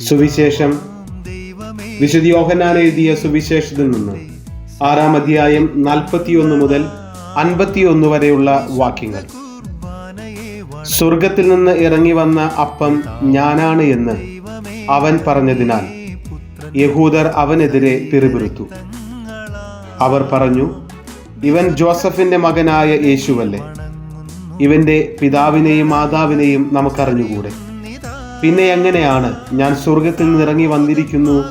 സുവിശേഷം. വിശുദ്ധ യോഹന്നാൻ എഴുതിയ സുവിശേഷത്തിൽ നിന്ന് ആറാം അധ്യായം നാൽപ്പത്തിയൊന്ന് മുതൽ അൻപത്തിയൊന്ന് വരെയുള്ള വാക്യങ്ങൾ. സ്വർഗത്തിൽ നിന്ന് ഇറങ്ങി വന്ന അപ്പം ഞാനാണ് എന്ന് അവൻ പറഞ്ഞതിനാൽ യഹൂദർ അവനെതിരെ പിറുപിറുത്തു. അവർ പറഞ്ഞു ഇവൻ ജോസഫിന്റെ മകനായ യേശുവല്ലേ? ഇവന്റെ പിതാവിനെയും മാതാവിനെയും നമുക്കറിഞ്ഞുകൂടെ? പിന്നെ എങ്ങനെയാണ് ഞാൻ സ്വർഗത്തിൽ നിന്ന് ഇറങ്ങി വന്നിരിക്കുന്നു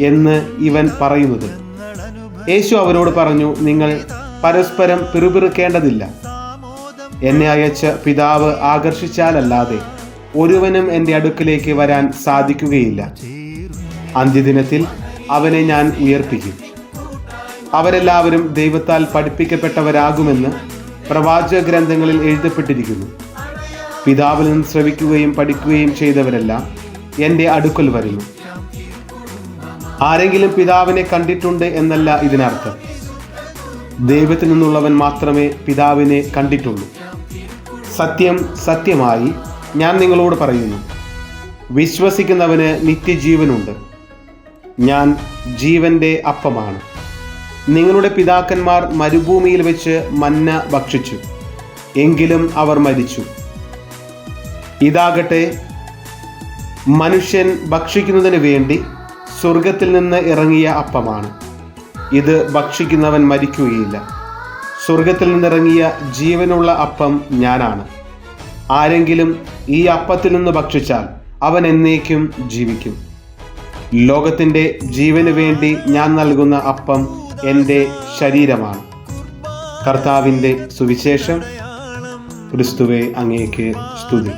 എന്ന് ഇവൻ പറയുന്നത്? യേശു അവരോട് പറഞ്ഞു നിങ്ങൾ പരസ്പരം പിറുപിറുക്കേണ്ടതില്ല. എന്നെ അയച്ച പിതാവ് ആകർഷിച്ചാലല്ലാതെ ഒരുവനും എന്റെ അടുക്കിലേക്ക് വരാൻ സാധിക്കുകയില്ല. അന്ത്യദിനത്തിൽ അവനെ ഞാൻ ഉയർപ്പിക്കും. അവരെല്ലാവരും ദൈവത്താൽ പഠിപ്പിക്കപ്പെട്ടവരാകുമെന്ന് പ്രവാചക ഗ്രന്ഥങ്ങളിൽ എഴുതപ്പെട്ടിരിക്കുന്നു. പിതാവിൽ നിന്ന് ശ്രവിക്കുകയും പഠിക്കുകയും ചെയ്തവരെല്ലാം എന്റെ അടുക്കൽ വരുന്നു. ആരെങ്കിലും പിതാവിനെ കണ്ടിട്ടുണ്ട് എന്നല്ല ഇതിനർത്ഥം. ദൈവത്തിൽ നിന്നുള്ളവൻ മാത്രമേ പിതാവിനെ കണ്ടിട്ടുള്ളൂ. സത്യം സത്യമായി ഞാൻ നിങ്ങളോട് പറയുന്നു. വിശ്വസിക്കുന്നവന് നിത്യജീവനുണ്ട്. ഞാൻ ജീവന്റെ അപ്പമാണ്. നിങ്ങളുടെ പിതാക്കന്മാർ മരുഭൂമിയിൽ വെച്ച് മന്ന ഭക്ഷിച്ചു. എങ്കിലും അവർ മരിച്ചു. ഇതാകട്ടെ മനുഷ്യൻ ഭക്ഷിക്കുന്നതിന് വേണ്ടി സ്വർഗത്തിൽ നിന്ന് ഇറങ്ങിയ അപ്പമാണ്. ഇത് ഭക്ഷിക്കുന്നവൻ മരിക്കുകയില്ല. സ്വർഗത്തിൽ നിന്നിറങ്ങിയ ജീവനുള്ള അപ്പം ഞാനാണ്. ആരെങ്കിലും ഈ അപ്പത്തിൽ നിന്ന് ഭക്ഷിച്ചാൽ അവൻ എന്നേക്കും ജീവിക്കും. ലോകത്തിന്റെ ജീവന് വേണ്ടി ഞാൻ നൽകുന്ന അപ്പം എന്റെ ശരീരമാണ്. കർത്താവിന്റെ സുവിശേഷം. ക്രിസ്തുവെ അങ്ങേക്ക് സ്തുതി.